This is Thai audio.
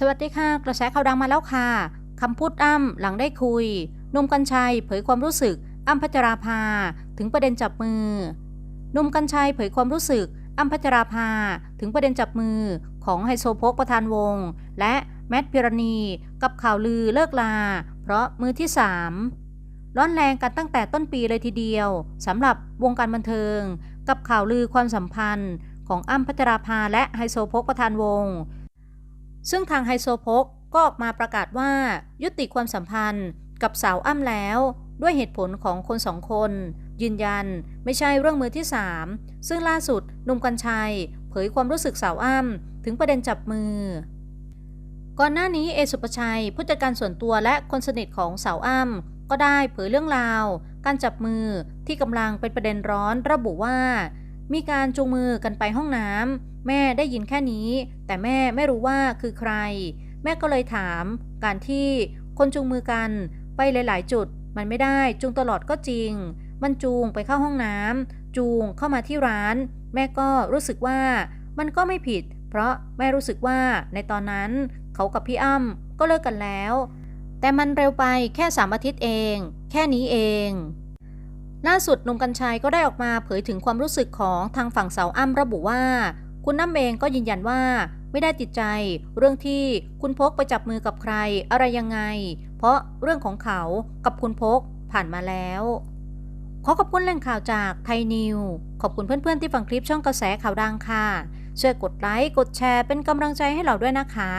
สวัสดีค่ะ กระแสข่าวดังมาแล้วค่ะคำพูดอ้ำหลังได้คุยนุ่มกัญชัยเผยความรู้สึกอ้ำพัชราภา ถึงประเด็นจับมือนุ่มกัญชัยเผยความรู้สึกอ้ำพัชราภา ถึงประเด็นจับมือของไฮโซโพกประธานวง และแมทพิรณี กับข่าวลือเลิกลา เพราะมือที่สามร้อนแรงกันตั้งแต่ต้นปีเลยทีเดียวสำหรับวงการบันเทิง กับข่าวลือความสัมพันธ์ของอ้ำพัชราภาและไฮโซโพกประธานวง ซึ่งทางไฮโซโพกก็ออกมาประกาศว่ายุติความสัมพันธ์กับสาวอ้ำแล้ว ด้วยเหตุผลของคนสองคน ยืนยันไม่ใช่เรื่องมือที่ 3 ซึ่งล่าสุดนุ่มกัญชัย เผยความรู้สึกสาวอ้ำถึงประเด็นจับมือ ก่อนหน้านี้เอสุปชัยผู้จัดการส่วนตัวและคนสนิทของสาวอ้ำก็ได้เผยเรื่องราว การจับมือที่กำลังเป็นประเด็นร้อนระบุว่า มีการจูงมือกันไปห้องน้ำแม่ได้ยินแค่นี้ แต่แม่ไม่รู้ว่าคือใคร แม่ก็เลยถาม การที่คนจูงมือกันไปหลาย ๆ จุด มันไม่ได้จูงตลอดก็จริง มันจูงไปเข้าห้องน้ำจูงเข้ามาที่ร้าน แม่ก็รู้สึกว่ามันก็ไม่ผิด เพราะแม่รู้สึกว่าในตอนนั้น เขากับพี่อ้ำก็เลิกกันแล้ว แต่มันเร็วไปแค่สามอาทิตย์เอง แค่นี้เอง ล่าสุดหนุ่มกัญชัยก็ได้ออกมาเผยถึงความรู้สึกของทางฝั่งสาวอ้ำระบุว่า คุณน้ำเองก็ยืนยันว่าไม่ได้ติดใจ เรื่องที่คุณพกไปจับมือกับใคร อะไรยังไง เพราะเรื่องของเขากับคุณพกผ่านมาแล้ว ขอขอบคุณแหล่งข่าวจากไทยนิว ขอบคุณเพื่อนๆที่ฟังคลิปช่องกระแสข่าวดังค่ะช่วยกดไลค์กดแชร์เป็นกำลังใจให้เราด้วยนะคะ